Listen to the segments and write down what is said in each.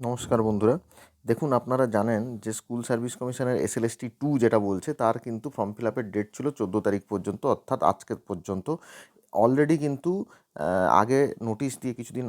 নমস্কার বন্ধুরা। দেখুন, আপনারা জানেন যে স্কুল সার্ভিস কমিশনের এস এসএলএসটি টু যেটা বলছে, তার কিন্তু ফর্ম ফিল আপের ডেট ছিল চোদ্দ তারিখ পর্যন্ত, অর্থাৎ আজকের পর্যন্ত। অলরেডি কিন্তু আগে নোটিশ দিয়ে কিছুদিন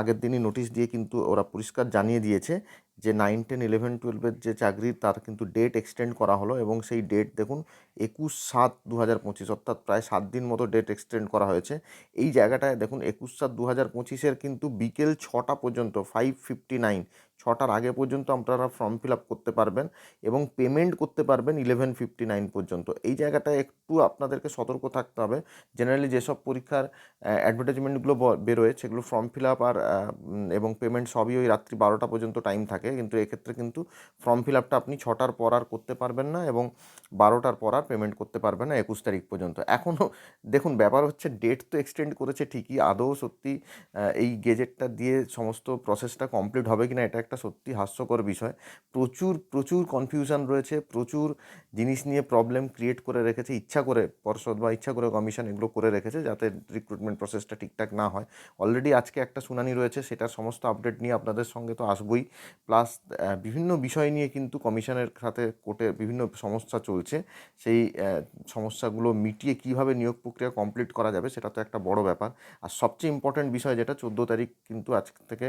আগের দিনই নোটিশ দিয়ে কিন্তু ওরা পরিষ্কার জানিয়ে দিয়েছে যে নাইন টেন ইলেভেন টুয়েলভের যে চাকরি তার কিন্তু ডেট এক্সটেন্ড করা হলো এবং সেই ডেট দেখুন একুশ সাত দু হাজার পঁচিশ, অর্থাৎ প্রায় সাত দিন মতো ডেট এক্সটেন্ড করা হয়েছে। এই জায়গাটায় দেখুন একুশ সাত দু হাজার পঁচিশের কিন্তু বিকেল ছটা পর্যন্ত ফাইভ ফিফটি নাইন ছটার আগে পর্যন্ত আপনারা ফর্ম ফিল আপ করতে পারবেন এবং পেমেন্ট করতে পারবেন ইলেভেন ফিফটি নাইন পর্যন্ত। এই জায়গাটায় একটু আপনাদেরকে সতর্ক থাকতে হবে। জেনারেলি যেসব পরীক্ষার অ্যাডভার্টাইজমেন্টগুলো বেরোয়, সেগুলো ফর্ম ফিল আপ আর এবং পেমেন্ট সবই ওই রাত্রি বারোটা পর্যন্ত টাইম থাকে। কিন্তু এক্ষেত্রে কিন্তু ফর্ম ফিল আপটা আপনি ছটার পর আর করতে পারবেন না এবং বারোটার পর আর পেমেন্ট করতে পারবেন না একুশ তারিখ পর্যন্ত। এখনও দেখুন, ব্যাপার হচ্ছে ডেট তো এক্সটেন্ড করেছে ঠিকই, আদৌ সত্যি এই গেজেটটা দিয়ে সমস্ত প্রসেসটা কমপ্লিট হবে কিনা এটা একটা সত্যি হাস্যকর বিষয়। প্রচুর প্রচুর কনফিউশন রয়েছে, প্রচুর জিনিস নিয়ে প্রবলেম ক্রিয়েট করে রেখেছে, ইচ্ছা করে পর্ষদ বা ইচ্ছা করে কমিশন এগুলো করে রেখেছে যাতে রিক্রুটমেন্ট প্রসেসটা ঠিকঠাক না হয়। অলরেডি আজকে একটা শুনানি রয়েছে, সেটার সমস্ত আপডেট নিয়ে আপনাদের সঙ্গে তো আসবই। প্লাস বিভিন্ন বিষয় নিয়ে কিন্তু কমিশনের সাথে কোর্টে বিভিন্ন সমস্যা চলছে। সেই সমস্যাগুলো মিটিয়ে কীভাবে নিয়োগ প্রক্রিয়া কমপ্লিট করা যাবে সেটা তো একটা বড় ব্যাপার। আর সবচেয়ে ইম্পর্ট্যান্ট বিষয় যেটা, চোদ্দ তারিখ কিন্তু আজ থেকে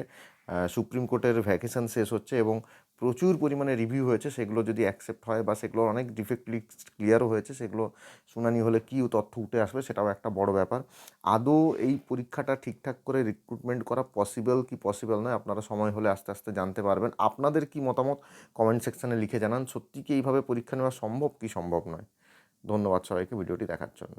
সুপ্রিম কোর্টের ভ্যাকেশন শেষ হচ্ছে এবং প্রচুর পরিমাণে রিভিউ হয়েছে, সেগুলো যদি অ্যাকসেপ্ট হয় বা সেগুলো অনেক ডিফেক্টলি ক্লিয়ারও হয়েছে, সেগুলো শুনানি হলে কী তথ্য উঠে আসবে সেটাও একটা বড় ব্যাপার। আদৌ এই পরীক্ষাটা ঠিকঠাক করে রিক্রুটমেন্ট করা পসিবল কি পসিবল নয়, আপনারা সময় হলে আস্তে আস্তে জানতে পারবেন। আপনাদের কি মতামত কমেন্ট সেকশানে লিখে জানান, সত্যি কি এইভাবে পরীক্ষা নেওয়া সম্ভব কি সম্ভব নয়। ধন্যবাদ সবাইকে, ভিডিওটি দেখার জন্য।